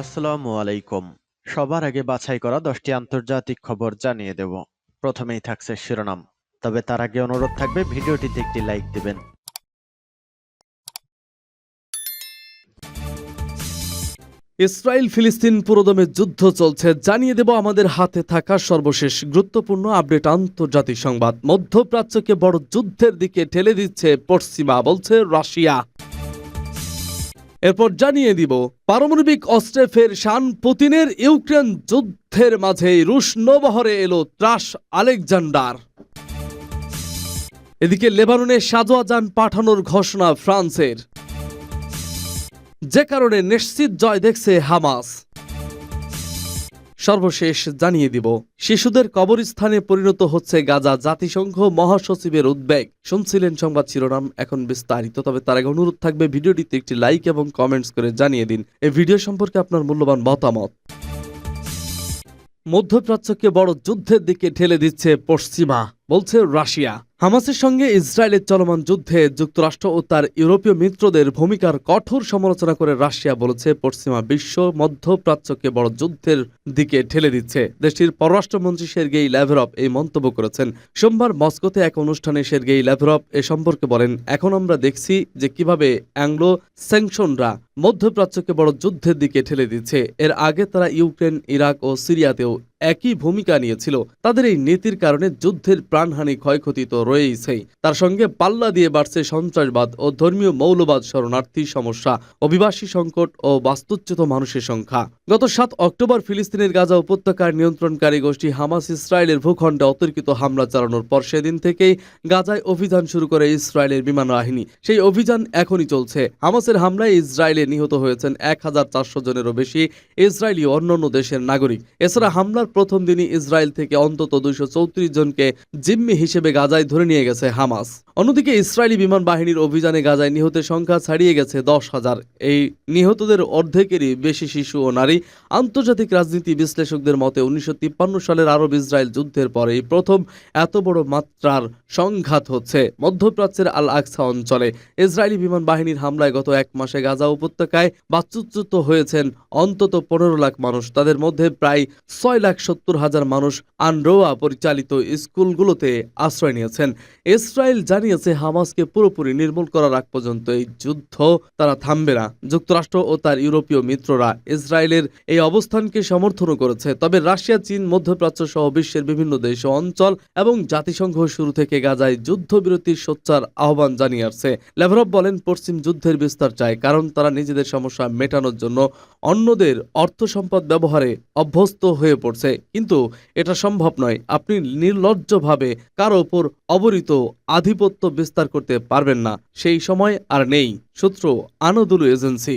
আসসালামু আলাইকুম। সবার আগে বাছাই করা দশটি আন্তর্জাতিক খবর জানিয়ে দেব। প্রথমেই থাকছে শিরোনাম। তবে তার আগে অনুরোধ থাকবে, ভিডিওটিতে একটি লাইক দিবেন। ইসরায়েল ফিলিস্তিন পুরোদমে যুদ্ধ চলছে, জানিয়ে দেব আমাদের হাতে থাকা সর্বশেষ গুরুত্বপূর্ণ আপডেট। আন্তর্জাতিক সংবাদ, মধ্যপ্রাচ্যকে বড় যুদ্ধের দিকে ঠেলে দিচ্ছে পশ্চিমা, বলছে রাশিয়া। এরপর জানিয়ে দিব, পারমাণবিক অস্ত্রে ফের শান পুতিনের ইউক্রেন যুদ্ধের মাঝে রুশ নবহরে এলো ত্রাস আলেকজান্ডার। এদিকে লেবাননে সাজোয়া যান পাঠানোর ঘোষণা ফ্রান্সের। যে কারণে নিশ্চিত জয় দেখছে হামাস। সর্বশেষ জানিয়ে দিব। শিশুদের কবরস্থানে পরিণত হচ্ছে গাজা জাতিসংঘ মহাসচিবের উদ্বেগ। শুনছিলেন সংবাদ শিরোনাম এখন বিস্তারিত, তবে তার আগে অনুরোধ থাকবে ভিডিওটিতে একটি লাইক এবং কমেন্টস করে জানিয়ে দিন। এই ভিডিও সম্পর্কে আপনার মূল্যবান মতামত। মধ্যপ্রাচ্যকে বড় যুদ্ধের দিকে ঠেলে দিচ্ছে পশ্চিমা, বলছে রাশিয়া। হামাসের সঙ্গে ইসরায়েলের চলমান যুদ্ধে যুক্তরাষ্ট্র ও তার ইউরোপীয় মিত্রদের ভূমিকার কঠোর সমালোচনা করে রাশিয়া বলেছে, পশ্চিমা বিশ্ব মধ্যপ্রাচ্যকে বড় যুদ্ধের দিকে ঠেলে দিচ্ছে। দেশটির পররাষ্ট্রমন্ত্রী সের্গেই ল্যাভরভ এই মন্তব্য করেছেন। সোমবার মস্কোতে এক অনুষ্ঠানে সের্গেই ল্যাভরভ এ সম্পর্কে বলেন, এখন আমরা দেখছি যে কীভাবে অ্যাংলো স্যাংশনরা মধ্যপ্রাচ্যকে বড় যুদ্ধের দিকে ঠেলে দিচ্ছে। এর আগে তারা ইউক্রেন, ইরাক ও সিরিয়াতেও একই ভূমিকা নিয়েছিল। তাদের এই নীতির কারণে যুদ্ধের প্রাণহানি ক্ষয়ক্ষতি তো রয়েছেই তার সঙ্গে পাল্লা দিয়ে বাড়ছে সন্ত্রাসবাদ ও ধর্মীয় মৌলবাদ শরণার্থী সমস্যা, অভিবাসী সংকট ও বাস্তুচ্যুত মানুষের সংখ্যা। গত সাত অক্টোবর ফিলিস্তিনের গাজা উপত্যকার নিয়ন্ত্রণকারী গোষ্ঠী হামাস ইসরায়েলের ভূখণ্ডে অতর্কিত হামলা চালানোর পর সেদিন থেকেই গাজায় অভিযান শুরু করে ইসরায়েলের বিমান বাহিনী। সেই অভিযান এখনই চলছে। হামাসের হামলায় ইসরায়েলে নিহত হয়েছেন এক হাজার চারশো জনেরও বেশি ইসরায়েলি অন্যান্য দেশের নাগরিক। এছাড়া হামলার প্রথম দিনই ইসরায়েল থেকে অন্তত দুইশো চৌত্রিশ জনকে জিম্মি হিসেবে গাজায় নিয়ে গেছে হামাস। অন্যদিকে ইসরায়েলি বিমান বাহিনীর অভিযানে গাজায় নিহতের সংখ্যা ছাড়িয়ে গেছে দশ হাজার। এই নিহতদের অর্ধেকেরই বেশি শিশু ও নারী। আন্তর্জাতিক রাজনীতি বিশ্লেষকদের মতে উনিশশো সালের আরব ইসরায়েল যুদ্ধের পরে প্রথম এত বড় মাত্রার সংঘাত হচ্ছে। মধ্যপ্রাচ্যের আল আকসা অঞ্চলে ইসরায়েলি বিমান বাহিনীর হামলায় গত এক মাসে গাজা উপত্যকায় বাস্তুচ্যুত হয়েছেন অন্তত পনেরো লাখ মানুষ। তাদের মধ্যে প্রায় ছয় লাখ সত্তর হাজার মানুষ আনরোয়া পরিচালিত স্কুলগুলোতে আশ্রয় নিয়েছেন। ইসরায়েল জানিয়েছে হামাসকে পুরোপুরি নির্মূল করার আগ পর্যন্ত এই যুদ্ধ তারা থামবে না। যুক্তরাষ্ট্র ও তার ইউরোপীয় মিত্ররা ইসরায়েলের এই অবস্থানকে সমর্থনও করেছে। তবে রাশিয়া, চীন, মধ্যপ্রাচ্য সহ বিশ্বের বিভিন্ন দেশ ও অঞ্চল এবং জাতিসংঘ শুরু থেকে গাজায় যুদ্ধবিরতির সোচ্চার আহ্বান জানিয়ে আসছে লেভরভ বলেন, পশ্চিম যুদ্ধের বিস্তার চায় কারণ তারা নিজেদের সমস্যা মেটানোর জন্য অন্যদের অর্থ সম্পদ ব্যবহারে অভ্যস্ত হয়ে পড়ছে। কিন্তু এটা সম্ভব নয়। আপনি নির্লজ্জভাবে কারও ওপর অবরিত আধিপত্য বিস্তার করতে পারবেন না। সেই সময় আর নেই, সূত্র আনদুলু এজেন্সি।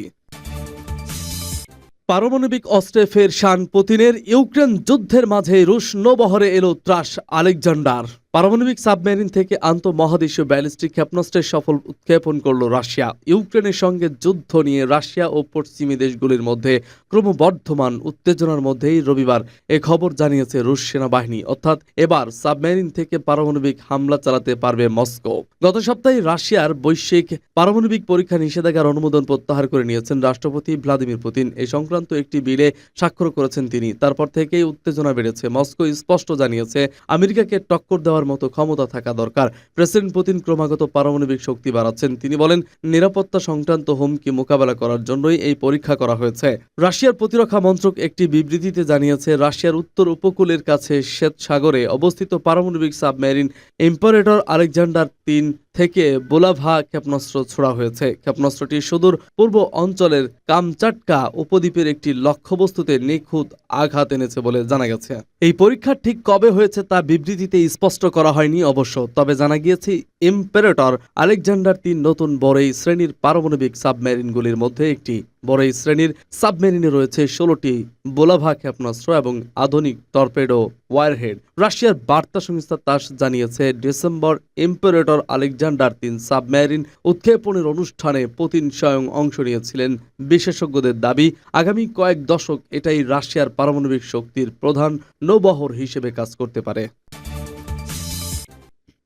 পারমাণবিক অস্ত্রে ফের শান পুতিনের ইউক্রেন যুদ্ধের মাঝে রুশ নবহরে এলো ত্রাস আলেকজান্ডার। পারমাণবিক সাবমেরিন থেকে আন্তঃমহাদেশীয় ব্যালিস্টিক ক্ষেপণাস্ত্রের সফল উৎক্ষেপণ করল রাশিয়া। ইউক্রেনের সঙ্গে যুদ্ধ নিয়ে রাশিয়া ও পশ্চিমী দেশগুলির মধ্যে ক্রমবর্ধমান উত্তেজনার মধ্যেই রবিবার এ খবর জানিয়েছে রুশ সেনাবাহিনী। অর্থাৎ এবার সাবমেরিন থেকে পারমাণবিক হামলা চালাতে পারবে মস্কো। গত সপ্তাহে রাশিয়ার বৈশ্বিক পারমাণবিক পরীক্ষা নিষেধাজ্ঞার অনুমোদন প্রত্যাহার করে নিয়েছেন রাষ্ট্রপতি ভ্লাদিমির পুতিন। এই সংক্রান্ত একটি বিলে স্বাক্ষর করেছেন তিনি। তারপর থেকেই উত্তেজনা বেড়েছে। মস্কো স্পষ্ট জানিয়েছে, আমেরিকাকে টক্কর দেওয়ার মতো ক্ষমতা থাকা দরকার। প্রেসিডেন্ট পুতিন ক্রমাগত পারমাণবিক শক্তি বাড়াচ্ছেন। তিনি বলেন, নিরাপত্তা সংক্রান্ত হুমকি মোকাবেলা করার জন্যই এই পরীক্ষা করা হয়েছে। রাশিয়ার প্রতিরক্ষা মন্ত্রক একটি বিবৃতিতে জানিয়েছে, রাশিয়ার উত্তর উপকূলের কাছে শ্বেত সাগরে অবস্থিত পারমাণবিক সাবমেরিন ইম্পারেটর আলেকজান্ডার তিন থেকে বোলাভা ক্ষেপণাস্ত্র ছোড়া হয়েছে। ক্ষেপণাস্ত্রটি সুদূর পূর্ব অঞ্চলের কামচাটকা উপদ্বীপের একটি লক্ষ্যবস্তুতে নিখুঁত আঘাত এনেছে বলে জানা গেছে। এই পরীক্ষা ঠিক কবে হয়েছে তা বিবৃতিতে স্পষ্ট করা হয়নি অবশ্য, তবে জানা গিয়েছে ইম্পারেটর আলেকজান্ডার তিন নতুন বড়ই শ্রেণির পারমাণবিক সাবমেরিনগুলির মধ্যে একটি। বড়ই শ্রেণির সাবমেরিনে রয়েছে ষোলোটি বোলাভা ক্ষেপণাস্ত্র এবং আধুনিক টর্পেডো ওয়ারহেড। রাশিয়ার বার্তা সংস্থা তাস জানিয়েছে, ডিসেম্বর ইম্পারেটর আলেকজান্ডার তিন সাবমেরিন উৎক্ষেপণের অনুষ্ঠানে পুতিন স্বয়ং অংশ নিয়েছিলেন। বিশেষজ্ঞদের দাবি, আগামী কয়েক দশক এটাই রাশিয়ার পারমাণবিক শক্তির প্রধান নৌবহর হিসেবে কাজ করতে পারে।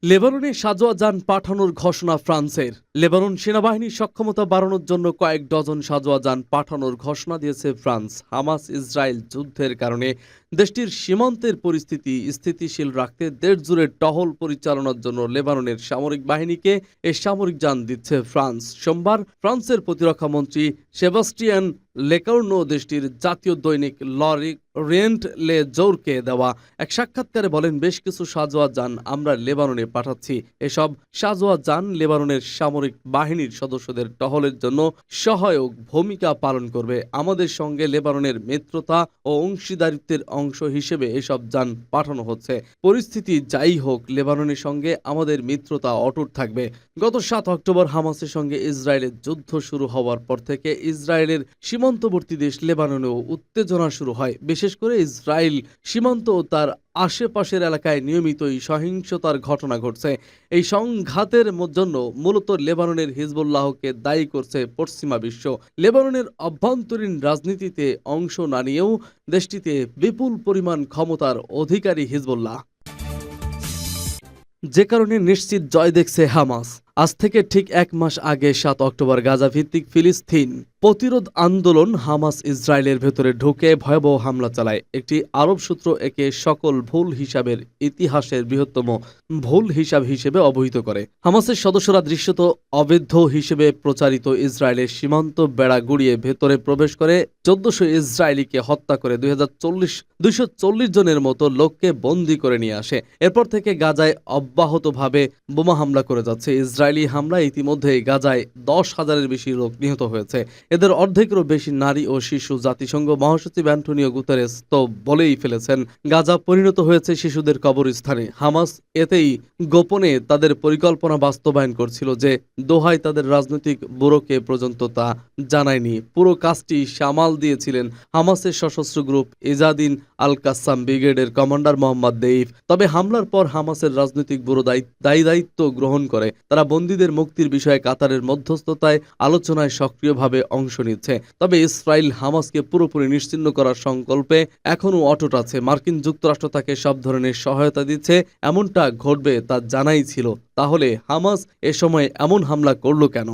লেবাননে সাজোয়া যান পাঠানোর ঘোষণা ফ্রান্সের। লেবানন সেনাবাহিনীর সক্ষমতা বাড়ানোর জন্য কয়েক ডজন সাজোয়া যান পাঠানোর ঘোষণা দিয়েছে ফ্রান্স। হামাস ইসরায়েল যুদ্ধের কারণে দেশটির সীমান্তের পরিস্থিতি স্থিতিশীল রাখতে দেশ জুড়ে টহল পরিচালনার জন্য লেবাননের সামরিক বাহিনীকে এ সামরিক যান দিচ্ছে ফ্রান্স। সোমবার ফ্রান্সের প্রতিরক্ষা মন্ত্রী সেবাস্টিয়ান লেকার্নো দেশটির জাতীয় দৈনিক লরি রেন্ট লে জোরকে দেওয়া এক সাক্ষাৎকারে বলেন, বেশ কিছু সাজোয়া যান আমরা লেবাননে পাঠাচ্ছি। এসব সাজোয়া যান লেবাননের সামরিক বাহিনীর সদস্যদের টহলের জন্য সহায়ক ভূমিকা পালন করবে। আমাদের সঙ্গে লেবাননের মিত্রতা ও অংশীদারিত্বের অংশ হিসেবে এসব যান পাঠানো হচ্ছে। পরিস্থিতি যাই হোক, লেবাননের সঙ্গে আমাদের মিত্রতা অটুট থাকবে। গত সাত অক্টোবর হামাসের সঙ্গে ইসরায়েলের যুদ্ধ শুরু হওয়ার পর থেকে ইসরায়েলের সীমান্তবর্তী দেশ লেবাননেও উত্তেজনা শুরু হয়। বিশেষ করে ইসরায়েল সীমান্ত ও তার আশেপাশের এলাকায় নিয়মিতই সহিংসতার ঘটনা ঘটছে। এই সংঘাতের জন্য মূলত লেবাননের হিজবুল্লাহকে দায়ী করছে পশ্চিমা বিশ্ব। লেবাননের অভ্যন্তরীণ রাজনীতিতে অংশ না নিয়েও দেশটিতে বিপুল পরিমাণ ক্ষমতার অধিকারী হিজবুল্লাহ। যে কারণে নিশ্চিত জয় দেখছে হামাস। আজ থেকে ঠিক এক মাস আগে সাত অক্টোবর গাজা ভিত্তিক ফিলিস্তিন প্রতিরোধ আন্দোলন হামাস ইসরায়েলের ভেতরে ঢুকে ভয়াবহ হামলা চালায়। একটি আরব সূত্র একে সকল ভুল হিসাবের ইতিহাসের বৃহত্তম ভুল হিসাব হিসেবে অবহিত করে। হামাসের সদস্যরা দৃশ্যত অবৈধ হিসেবে প্রচারিত ইসরায়েলের সীমান্ত বেড়া গুড়িয়ে ভেতরে প্রবেশ করে চোদ্দশো ইসরায়েলিকে হত্যা করে দুই হাজার চল্লিশ জনের মতো লোককে বন্দী করে নিয়ে আসে। এরপর থেকে গাজায় অব্যাহতভাবে বোমা হামলা করে যাচ্ছে ইসরায়েলি। হামলায় ইতিমধ্যে গাজায় দশ হাজারের বেশি লোক নিহত হয়েছে। এদের অর্ধেকেরও বেশি নারী ও শিশু জাতিসংঘ মহাসচিব অ্যান্টনিও গুতারেস তো বলেই ফেলেছেন, গাজা পরিণত হয়েছে শিশুদের কবরস্থানে। হামাস এতেই গোপনে তাদের পরিকল্পনা বাস্তবায়ন করছিল যে দোহায় তাদের রাজনৈতিক ব্যুরোকে পর্যন্ত তা জানায়নি। পুরো কাজটি সামাল দিয়েছিলেন হামাসের সশস্ত্র গ্রুপ ইজাদিন আল কাসাম ব্রিগেডের কমান্ডার মোহাম্মদ দেইফ। তবে হামলার পর হামাসের রাজনৈতিক ব্যুরো দায়ী দায়িত্ব গ্রহণ করে। তারা বন্দীদের মুক্তির বিষয়ে কাতারের মধ্যস্থতায় আলোচনায় সক্রিয়ভাবে অংশ নিচ্ছে। তবে ইসরায়েল হামাসকে পুরোপুরি নিশ্চিন্ন করার সংকল্পে এখনও অটুট আছে। মার্কিন যুক্তরাষ্ট্র তাকে সব ধরনের সহায়তা দিচ্ছে, এমনটা ঘটবে তা জানাই ছিল। তাহলে হামাস এ সময় এমন হামলা করল কেন?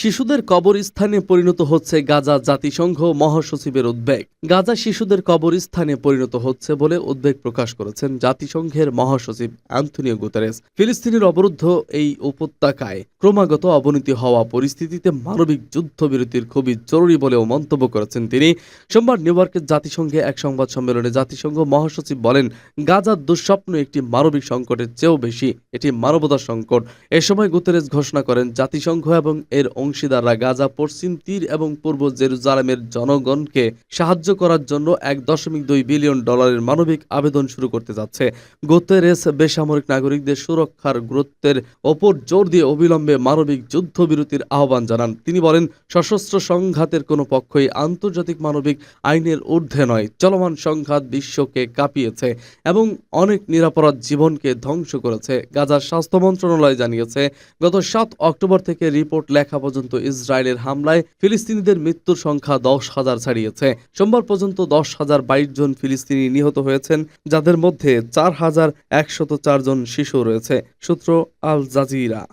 শিশুদের কবরস্থানে পরিণত হচ্ছে গাজা জাতিসংঘ মহাসচিবের উদ্বেগ। গাজা শিশুদের কবরস্থানে পরিণত হচ্ছে বলে উদ্বেগ প্রকাশ করেছেন জাতিসংঘের মহাসচিব অ্যান্থনিও গুতারেস। ফিলিস্তিনের অবরুদ্ধ এই উপত্যকায় ক্রমাগত অবনতি হওয়া পরিস্থিতিতে মানবিক যুদ্ধবিরতির খুবই জরুরি বলেও মন্তব্য করেছেন তিনি। সোমবার নিউ ইয়র্কের জাতিসংঘে এক সংবাদ সম্মেলনে জাতিসংঘ মহাসচিব বলেন গাজার দুঃস্বপ্ন একটি মানবিক সংকটের চেয়েও বেশি, এটি মানবতার সংকট। এ সময় গুতেরেস ঘোষণা করেন জাতিসংঘ এবং এর অংশীদাররা গাজা, পশ্চিম তীর এবং পূর্ব জেরুজালেমের জনগণকে সাহায্য করার জন্য এক দশমিক দুই বিলিয়ন ডলারের মানবিক আবেদন শুরু করতে যাচ্ছে। গুতেরেস বেসামরিক নাগরিকদের সুরক্ষার গুরুত্বের ওপর জোর দিয়ে অবিলম্বে মানবিক যুদ্ধবিরতির আহ্বান জানান। তিনি বলেন, সশস্ত্র সংঘাতের কোনো পক্ষই আন্তর্জাতিক মানবিক আইনের ঊর্ধ্বে নয়, চলমান সংঘাত বিশ্বকে কাঁপিয়েছে এবং অনেক নিরাপরাধ জীবনকে ধ্বংস করেছে। গাজার স্বাস্থ্য মন্ত্রণালয় জানিয়েছে, গত সাত অক্টোবর থেকে রিপোর্ট লেখা পর্যন্ত ইসরায়েলের হামলায় ফিলিস্তিনিদের মৃত্যুর সংখ্যা দশ হাজার ছাড়িয়েছে। সোমবার পর্যন্ত দশ হাজার বাইশ জন ফিলিস্তিনি নিহত হয়েছেন, যাদের মধ্যে চার হাজার একশত চার জন শিশু রয়েছে, সূত্র আল জাজিরা।